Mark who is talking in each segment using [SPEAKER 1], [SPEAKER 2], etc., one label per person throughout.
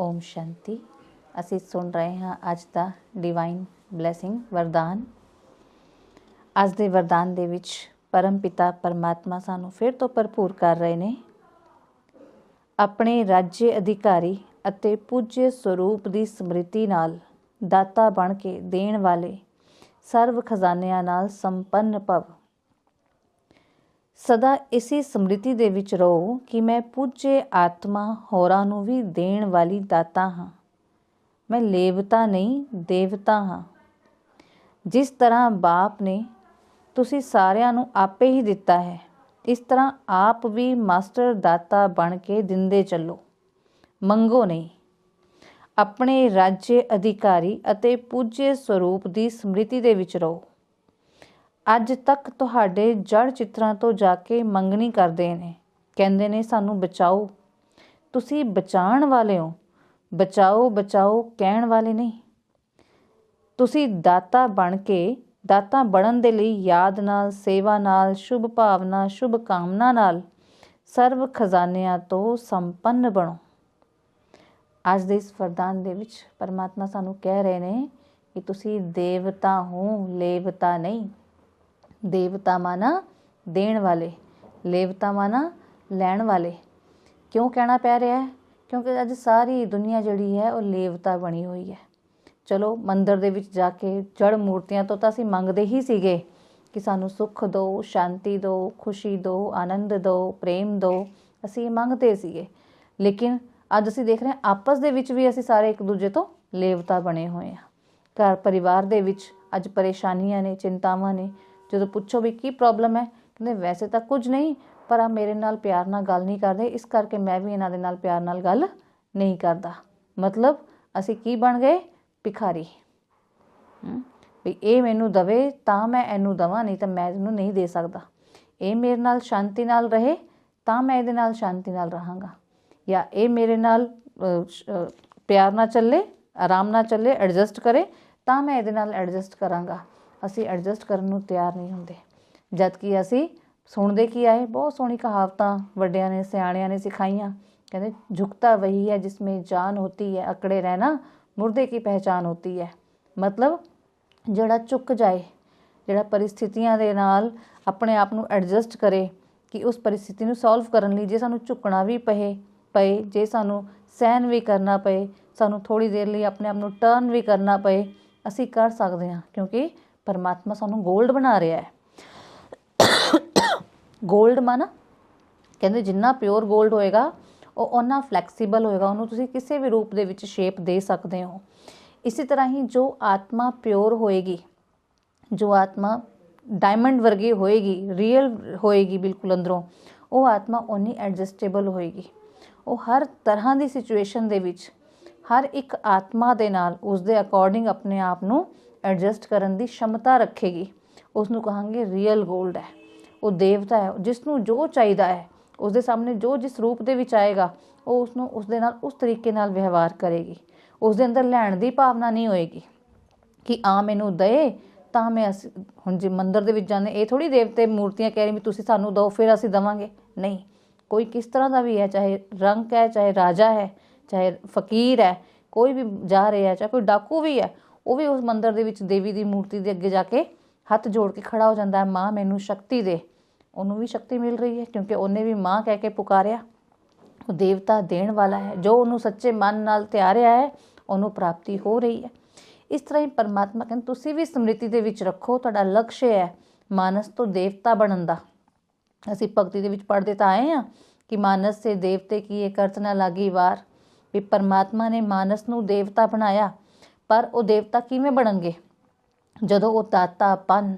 [SPEAKER 1] ਓਮ ਸ਼ਾਂਤੀ। ਅਸੀਂ ਸੁਣ ਰਹੇ ਹਾਂ ਅੱਜ ਦਾ ਡਿਵਾਈਨ ਬਲੇਸਿੰਗ ਵਰਦਾਨ। ਅੱਜ ਦੇ ਵਰਦਾਨ ਦੇ ਵਿੱਚ ਪਰਮ ਪਿਤਾ ਪਰਮਾਤਮਾ ਸਾਨੂੰ ਫਿਰ ਤੋਂ ਭਰਪੂਰ ਕਰ ਰਹੇ ਨੇ। ਆਪਣੇ ਰਾਜ ਅਧਿਕਾਰੀ ਅਤੇ ਪੂਜਯ ਸਰੂਪ ਦੀ ਸਮ੍ਰਿਤੀ ਨਾਲ ਦਾਤਾ ਬਣ ਕੇ ਦੇਣ ਵਾਲੇ ਸਰਵ ਖਜ਼ਾਨਿਆਂ ਨਾਲ ਸੰਪੰਨ ਭਵ। ਸਦਾ ਇਸੇ ਸਮ੍ਰਿਤੀ ਦੇ ਵਿੱਚ ਰਹੋ ਕਿ ਮੈਂ ਪੂਜਯ ਆਤਮਾ ਹੋਰਾਂ ਨੂੰ ਵੀ ਦੇਣ ਵਾਲੀ ਦਾਤਾ ਹਾਂ। ਮੈਂ ਲੇਵਤਾ ਨਹੀਂ, ਦੇਵਤਾ ਹਾਂ। ਜਿਸ ਤਰ੍ਹਾਂ ਬਾਪ ਨੇ ਤੁਸੀਂ ਸਾਰਿਆਂ ਨੂੰ ਆਪੇ ਹੀ ਦਿੱਤਾ ਹੈ, ਇਸ ਤਰ੍ਹਾਂ ਆਪ ਵੀ ਮਾਸਟਰ ਦਾਤਾ ਬਣ ਕੇ ਦਿੰਦੇ ਚੱਲੋ। ਮੰਗੋ ਨਹੀਂ। ਆਪਣੇ ਰਾਜ੍‍ය ਅਧਿਕਾਰੀ ਅਤੇ ਪੂਜਯ ਸਰੂਪ ਦੀ ਸਮ੍ਰਿਤੀ ਦੇ ਵਿੱਚ ਰਹੋ। ਅੱਜ ਤੱਕ ਤੁਹਾਡੇ ਜੜ ਚਿੱਤਰਾਂ ਤੋਂ ਜਾ ਕੇ ਮੰਗਣੀ ਕਰਦੇ ਨੇ। ਕਹਿੰਦੇ ਨੇ, ਸਾਨੂੰ ਬਚਾਓ। ਤੁਸੀਂ ਬਚਾਉਣ ਵਾਲੇ ਹੋ। ਬਚਾਓ ਬਚਾਓ, ਕਹਿਣ ਵਾਲੇ ਨਹੀਂ। ਤੁਸੀਂ ਦਾਤਾ ਬਣ ਕੇ, ਦਾਤਾ ਬਣਨ ਦੇ ਲਈ ਯਾਦ ਨਾਲ, ਸੇਵਾ ਨਾਲ, ਸ਼ੁਭ ਭਾਵਨਾ, ਸ਼ੁਭ ਕਾਮਨਾ ਨਾਲ ਸਰਵ ਖਜ਼ਾਨਿਆਂ ਤੋਂ ਸੰਪੰਨ ਬਣੋ। ਅੱਜ ਦੇ ਇਸ ਵਰਦਾਨ ਦੇ ਵਿੱਚ ਪਰਮਾਤਮਾ ਸਾਨੂੰ ਕਹਿ ਰਹੇ ਨੇ ਕਿ ਤੁਸੀਂ ਦੇਵਤਾ ਹੋ, ਲੇਵਤਾ ਨਹੀਂ। ਦੇਵਤਾ ਮਾਨਾ ਦੇਣ ਵਾਲੇ ਲੇਵਤਾ ਮਾਨਾ ਲੈਣ ਵਾਲੇ। ਕਿਉਂ ਕਹਿਣਾ ਪੈ ਰਿਹਾ ਹੈ? ਕਿਉਂਕਿ ਅੱਜ ਸਾਰੀ ਦੁਨੀਆ ਜਿਹੜੀ ਹੈ, ਉਹ ਲੇਵਤਾ ਬਣੀ ਹੋਈ ਹੈ। ਚਲੋ, ਮੰਦਰ ਦੇ ਵਿੱਚ ਜਾ ਕੇ ਜੜ ਮੂਰਤੀਆਂ ਤੋਂ ਤਾਂ ਅਸੀਂ ਮੰਗਦੇ ਹੀ ਸੀਗੇ ਕਿ ਸਾਨੂੰ ਸੁੱਖ ਦਿਓ ਸ਼ਾਂਤੀ ਦਿਓ ਖੁਸ਼ੀ ਦਿਓ ਆਨੰਦ ਦਿਓ ਪ੍ਰੇਮ ਦਿਓ ਅਸੀਂ ਇਹ ਮੰਗਦੇ ਸੀਗੇ। ਲੇਕਿਨ ਅੱਜ ਅਸੀਂ ਦੇਖ ਰਹੇ ਹਾਂ, ਆਪਸ ਦੇ ਵਿੱਚ ਵੀ ਅਸੀਂ ਸਾਰੇ ਇੱਕ ਦੂਜੇ ਤੋਂ ਲੇਵਤਾ ਬਣੇ ਹੋਏ ਹਾਂ। ਘਰ ਪਰਿਵਾਰ ਦੇ ਵਿੱਚ ਅੱਜ ਪਰੇਸ਼ਾਨੀਆਂ ਨੇ, ਚਿੰਤਾਵਾਂ ਨੇ ਜਦੋਂ ਪੁੱਛੋ ਵੀ ਕੀ ਪ੍ਰੋਬਲਮ ਹੈ, ਕਹਿੰਦੇ ਵੈਸੇ ਤਾਂ ਕੁਝ ਨਹੀਂ, ਪਰ ਆ ਮੇਰੇ ਨਾਲ ਪਿਆਰ ਨਾਲ ਗੱਲ ਨਹੀਂ ਕਰਦੇ, ਇਸ ਕਰਕੇ ਮੈਂ ਵੀ ਇਹਨਾਂ ਦੇ ਨਾਲ ਪਿਆਰ ਨਾਲ ਗੱਲ ਨਹੀਂ ਕਰਦਾ। ਮਤਲਬ ਅਸੀਂ ਕੀ ਬਣ ਗਏ? ਭਿਖਾਰੀ। ਵੀ ਇਹ ਮੈਨੂੰ ਦਵੇ ਤਾਂ ਮੈਂ ਇਹਨੂੰ ਦਵਾਂ, ਨਹੀਂ ਤਾਂ ਮੈਂ ਇਹਨੂੰ ਨਹੀਂ ਦੇ ਸਕਦਾ। ਇਹ ਮੇਰੇ ਨਾਲ ਸ਼ਾਂਤੀ ਨਾਲ ਰਹੇ, ਤਾਂ ਮੈਂ ਇਹਦੇ ਨਾਲ ਸ਼ਾਂਤੀ ਨਾਲ ਰਹਾਂਗਾ। ਜਾਂ ਇਹ ਮੇਰੇ ਨਾਲ ਪਿਆਰ ਨਾਲ ਚੱਲੇ, ਆਰਾਮ ਨਾਲ ਚੱਲੇ ਐਡਜਸਟ ਕਰੇ, ਤਾਂ ਮੈਂ ਇਹਦੇ ਨਾਲ ਐਡਜਸਟ ਕਰਾਂਗਾ। ਅਸੀਂ ਐਡਜਸਟ ਕਰਨ ਨੂੰ ਤਿਆਰ ਨਹੀਂ ਹੁੰਦੇ। ਜਦ ਕਿ ਅਸੀਂ ਸੁਣਦੇ ਕੀ ਆਏ, ਬਹੁਤ ਸੋਹਣੀ ਕਹਾਵਤਾਂ ਵੱਡਿਆਂ ਨੇ, ਸਿਆਣਿਆਂ ਨੇ ਸਿਖਾਈਆਂ। ਕਹਿੰਦੇ ਝੁਕਤਾ ਵਹੀ ਹੈ ਜਿਸਮੇ ਜਾਨ ਹੋਤੀ ਹੈ, ਅਕੜੇ ਰਹਿਣਾ ਮੁਰਦੇ ਕੀ ਪਹਿਚਾਨ ਹੋਤੀ ਹੈ। ਮਤਲਬ, ਜਿਹੜਾ ਝੁਕ ਜਾਏ, ਜਿਹੜਾ ਪਰਿਸਥਿਤੀਆਂ ਦੇ ਨਾਲ ਆਪਣੇ ਆਪ ਨੂੰ ਐਡਜਸਟ ਕਰੇ ਕਿ ਉਸ ਪਰਿਸਥਿਤੀ ਨੂੰ ਸੋਲਵ ਕਰਨ ਲਈ ਜੇ ਸਾਨੂੰ ਝੁਕਣਾ ਵੀ ਪਏ ਪਏ, ਜੇ ਸਾਨੂੰ ਸਹਿਨ ਵੀ ਕਰਨਾ ਪਏ, ਸਾਨੂੰ ਥੋੜੀ ਦੇਰ ਲਈ ਆਪਣੇ ਆਪ ਨੂੰ ਟਰਨ ਵੀ ਕਰਨਾ ਪਏ, ਅਸੀਂ ਕਰ ਸਕਦੇ ਹਾਂ। ਕਿਉਂਕਿ ਪਰਮਾਤਮਾ ਸਾਨੂੰ ਗੋਲਡ ਬਣਾ ਰਿਹਾ ਹੈ। ਗੋਲਡ ਮਨ, ਕਹਿੰਦੇ ਜਿੰਨਾ ਪਿਓਰ ਗੋਲਡ ਹੋਏਗਾ, ਉਹ ਉਹਨਾਂ ਫਲੈਕਸੀਬਲ ਹੋਏਗਾ, ਉਹਨੂੰ ਤੁਸੀਂ ਕਿਸੇ ਵੀ ਰੂਪ ਦੇ ਵਿੱਚ ਸ਼ੇਪ ਦੇ ਸਕਦੇ ਹੋ। ਇਸੇ ਤਰ੍ਹਾਂ ਹੀ ਜੋ ਆਤਮਾ ਪਿਓਰ ਹੋਏਗੀ, ਜੋ ਆਤਮਾ ਡਾਇਮੰਡ ਵਰਗੀ ਹੋਏਗੀ, ਰੀਅਲ ਹੋਏਗੀ ਬਿਲਕੁਲ ਅੰਦਰੋਂ, ਉਹ ਆਤਮਾ ਓਨੀ ਐਡਜਸਟੇਬਲ ਹੋਏਗੀ। ਉਹ ਹਰ ਤਰ੍ਹਾਂ ਦੀ ਸਿਚੁਏਸ਼ਨ ਦੇ ਵਿੱਚ ਹਰ ਇੱਕ ਆਤਮਾ ਦੇ ਨਾਲ ਉਸ ਦੇ ਅਕੋਰਡਿੰਗ ਆਪਣੇ ਆਪ ਨੂੰ ਐਡਜਸਟ ਕਰਨ ਦੀ ਸ਼ਮਤਾ ਰੱਖੇਗੀ। ਉਸ ਨੂੰ ਕਹਾਂਗੇ ਰੀਅਲ ਗੋਲਡ ਹੈ। ਉਹ ਦੇਵਤਾ ਹੈ ਜਿਸ ਨੂੰ ਜੋ ਚਾਹੀਦਾ ਹੈ ਉਸ ਦੇ ਸਾਹਮਣੇ ਜੋ ਜਿਸ ਰੂਪ ਦੇ ਵਿੱਚ ਆਏਗਾ, ਉਹ ਉਸ ਨੂੰ ਉਸ ਦੇ ਨਾਲ ਉਸ ਤਰੀਕੇ ਨਾਲ ਵਿਵਹਾਰ ਕਰੇਗੀ। ਉਸ ਦੇ ਅੰਦਰ ਲੈਣ ਦੀ ਭਾਵਨਾ ਨਹੀਂ ਹੋਏਗੀ ਕਿ ਆ ਮੈਨੂੰ ਦਏ, ਤਾਂ ਮੈਂ ਹੁਣ ਜੇ ਮੰਦਰ ਦੇ ਵਿੱਚ ਜਾਂਦੇ, ਇਹ ਥੋੜੀ ਦੇਵਤੇ ਮੂਰਤੀਆਂ ਕਹਿ ਰਹੀ ਵੀ ਤੁਸੀਂ ਸਾਨੂੰ ਦਿਓ, ਫਿਰ ਅਸੀਂ ਦਵਾਂਗੇ। ਨਹੀਂ, ਕੋਈ ਕਿਸ ਤਰ੍ਹਾਂ ਦਾ ਵੀ ਹੈ, ਚਾਹੇ ਰੰਕ ਹੈ, ਚਾਹੇ ਰਾਜਾ ਹੈ ਚਾਹੇ ਫਕੀਰ ਹੈ, ਕੋਈ ਵੀ ਜਾ ਰਿਹਾ ਚਾਹੇ ਕੋਈ ਡਾਕੂ ਵੀ ਹੈ, ਉਹ ਵੀ ਉਸ ਮੰਦਰ ਦੇ ਵਿੱਚ ਦੇਵੀ ਦੀ ਮੂਰਤੀ ਦੇ ਅੱਗੇ ਜਾ ਕੇ ਹੱਥ ਜੋੜ ਕੇ ਖੜਾ ਹੋ ਜਾਂਦਾ ਹੈ, ਮਾਂ, ਮੈਨੂੰ ਸ਼ਕਤੀ ਦੇ। ਉਹਨੂੰ ਵੀ ਸ਼ਕਤੀ ਮਿਲ ਰਹੀ ਹੈ, ਕਿਉਂਕਿ ਉਹਨੇ ਵੀ ਮਾਂ ਕਹਿ ਕੇ ਪੁਕਾਰਿਆ। ਉਹ ਦੇਵਤਾ ਦੇਣ ਵਾਲਾ ਹੈ, ਜੋ ਉਹਨੂੰ ਸੱਚੇ ਮਨ ਨਾਲ ਤਿਆਰਿਆ ਹੈ, ਉਹਨੂੰ ਪ੍ਰਾਪਤੀ ਹੋ ਰਹੀ ਹੈ। ਇਸ ਤਰ੍ਹਾਂ ਹੀ ਪਰਮਾਤਮਾ ਕਹਿੰਦਾ, ਤੁਸੀਂ ਵੀ ਸਮ੍ਰਿਤੀ ਦੇ ਵਿੱਚ ਰੱਖੋ, ਤੁਹਾਡਾ ਲਕਸ਼ ਹੈ ਮਾਨਸ ਤੋਂ ਦੇਵਤਾ ਬਣਨ ਦਾ। ਅਸੀਂ ਭਗਤੀ ਦੇ ਵਿੱਚ ਪੜ੍ਹਦੇ ਤਾਂ ਆਏ ਆ ਕਿ ਮਾਨਸ ਸੇ ਦੇਵਤੇ ਕੀ ਇਹ ਕਰਤ ਨਾ ਲਾਗੀ ਵਾਰ। ਵੀ ਪਰਮਾਤਮਾ ਨੇ ਮਾਨਸ ਨੂੰ ਦੇਵਤਾ ਬਣਾਇਆ, ਪਰ ਉਹ ਦੇਵਤਾ ਕਿਵੇਂ ਬਣਨਗੇ? ਜਦੋਂ ਉਹ ਦਾਤਾਪਨ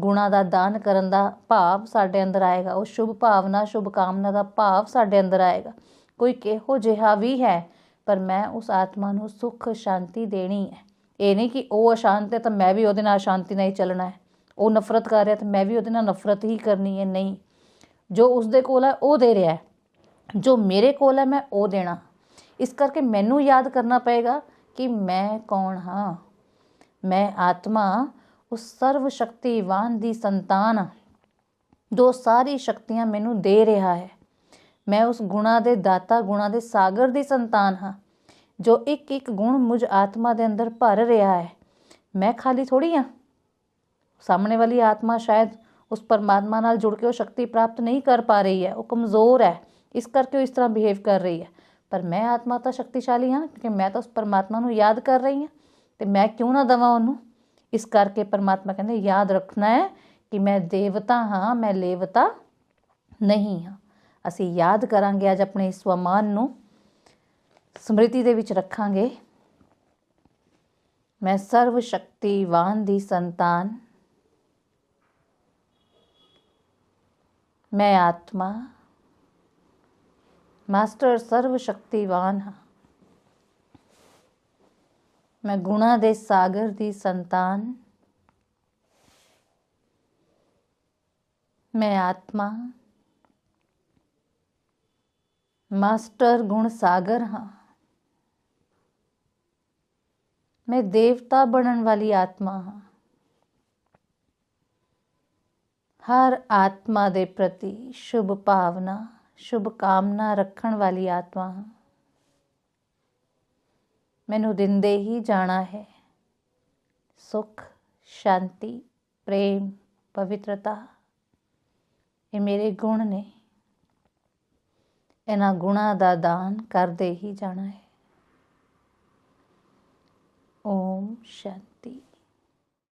[SPEAKER 1] ਗੁਣਾ ਦਾ ਦਾਨ ਕਰਨ ਦਾ ਭਾਵ ਸਾਡੇ ਅੰਦਰ ਆਏਗਾ, ਉਹ ਸ਼ੁਭ ਭਾਵਨਾ, ਸ਼ੁਭ ਕਾਮਨਾ ਦਾ ਭਾਵ ਸਾਡੇ ਅੰਦਰ ਆਏਗਾ। ਕੋਈ ਕਿਹੋ ਜਿਹਾ ਵੀ ਹੈ, ਪਰ ਮੈਂ ਉਸ ਆਤਮਾ ਨੂੰ ਸੁੱਖ, ਸ਼ਾਂਤੀ ਦੇਣੀ ਹੈ। ਇਹ ਨਹੀਂ ਕਿ ਉਹ ਅਸ਼ਾਂਤ ਹੈ ਤਾਂ ਮੈਂ ਵੀ ਉਹਦੇ ਨਾਲ ਸ਼ਾਂਤੀ ਨਾਲ ਹੀ ਚੱਲਣਾ ਹੈ। ਉਹ ਨਫ਼ਰਤ ਕਰ ਰਿਹਾ ਤਾਂ ਮੈਂ ਵੀ ਉਹਦੇ ਨਾਲ ਨਫ਼ਰਤ ਹੀ ਕਰਨੀ ਹੈ। ਨਹੀਂ। ਜੋ ਉਸ ਦੇ ਕੋਲ ਹੈ, ਉਹ ਦੇ ਰਿਹਾ ਹੈ। ਜੋ ਮੇਰੇ ਕੋਲ ਹੈ, ਮੈਂ ਉਹ ਦੇਣਾ। ਇਸ ਕਰਕੇ ਮੈਨੂੰ ਯਾਦ ਕਰਨਾ ਪਏਗਾ ਕਿ ਮੈਂ ਕੌਣ ਹਾਂ? ਮੈਂ ਆਤਮਾ, ਉਸ ਸਰਵ ਸ਼ਕਤੀਵਾਨ ਦੀ ਸੰਤਾਨ ਜੋ ਸਾਰੀ ਸ਼ਕਤੀਆਂ ਮੈਨੂੰ ਦੇ ਰਿਹਾ ਹੈ। ਮੈਂ ਉਸ ਗੁਣਾ ਦੇ ਦਾਤਾ, ਗੁਣਾ ਦੇ ਸਾਗਰ ਦੀ ਸੰਤਾਨ ਹਾਂ, ਜੋ ਇੱਕ ਇੱਕ ਗੁਣ ਮੁਝ ਆਤਮਾ ਦੇ ਅੰਦਰ ਭਰ ਰਿਹਾ ਹੈ। ਮੈਂ ਖਾਲੀ ਥੋੜੀ ਹਾਂ? ਸਾਹਮਣੇ ਵਾਲੀ ਆਤਮਾ ਸ਼ਾਇਦ ਉਸ ਪਰਮਾਤਮਾ ਨਾਲ ਜੁੜ ਕੇ ਉਹ ਸ਼ਕਤੀ ਪ੍ਰਾਪਤ ਨਹੀਂ ਕਰ ਪਾ ਰਹੀ ਹੈ। ਉਹ ਕਮਜ਼ੋਰ ਹੈ। ਇਸ ਕਰਕੇ ਉਹ ਇਸ ਤਰ੍ਹਾਂ ਬਿਹੇਵ ਕਰ ਰਹੀ ਹੈ। ਪਰ ਮੈਂ ਆਤਮਾ ਤਾਂ ਸ਼ਕਤੀਸ਼ਾਲੀ ਹਾਂ, ਕਿਉਂਕਿ ਮੈਂ ਤਾਂ ਉਸ ਪਰਮਾਤਮਾ ਨੂੰ ਯਾਦ ਕਰ ਰਹੀ ਹਾਂ ਤੇ ਮੈਂ ਕਿਉਂ ਨਾ ਦਵਾਂ ਉਹਨੂੰ? ਇਸ ਕਰਕੇ ਪਰਮਾਤਮਾ ਕਹਿੰਦੇ, ਯਾਦ ਰੱਖਣਾ ਹੈ ਕਿ ਮੈਂ ਦੇਵਤਾ ਹਾਂ, ਮੈਂ ਲੇਵਤਾ ਨਹੀਂ ਹਾਂ। ਅਸੀਂ ਯਾਦ ਕਰਾਂਗੇ ਅੱਜ ਆਪਣੇ ਸਵਮਾਨ ਨੂੰ। ਸਮ੍ਰਿਤੀ ਦੇ ਵਿੱਚ ਰੱਖਾਂਗੇ। ਮੈਂ ਸਰਵ ਸ਼ਕਤੀਵਾਨ ਦੀ ਸੰਤਾਨ। ਮੈਂ ਆਤਮਾ ਮਾਸਟਰ ਸਰਵ ਸ਼ਕਤੀਵਾਨ ਹਾਂ। ਮੈਂ ਗੁਣਾ ਦੇ ਸਾਗਰ ਦੀ ਸੰਤਾਨ। ਮੈਂ ਆਤਮਾ। ਮਾਸਟਰ ਗੁਣ ਸਾਗਰ ਹਾਂ। ਮੈਂ ਦੇਵਤਾ ਬਣਨ ਵਾਲੀ ਆਤਮਾ ਹਾਂ। ਹਰ ਆਤਮਾ ਦੇ ਪ੍ਰਤੀ ਸ਼ੁਭ ਭਾਵਨਾ। ਸ਼ੁਭ ਕਾਮਨਾ ਰੱਖਣ ਵਾਲੀ ਆਤਮਾ ਹਾਂ। ਮੈਨੂੰ ਦਿੰਦੇ ਹੀ ਜਾਣਾ ਹੈ। ਸੁਖ, ਸ਼ਾਂਤੀ, ਪ੍ਰੇਮ, ਪਵਿੱਤਰਤਾ, ਇਹ ਮੇਰੇ ਗੁਣ ਨੇ। ਇਹਨਾਂ ਗੁਣਾ ਦਾ ਦਾਨ ਕਰਦੇ ਹੀ ਜਾਣਾ ਹੈ। ਓਮ ਸ਼ਾਂਤੀ।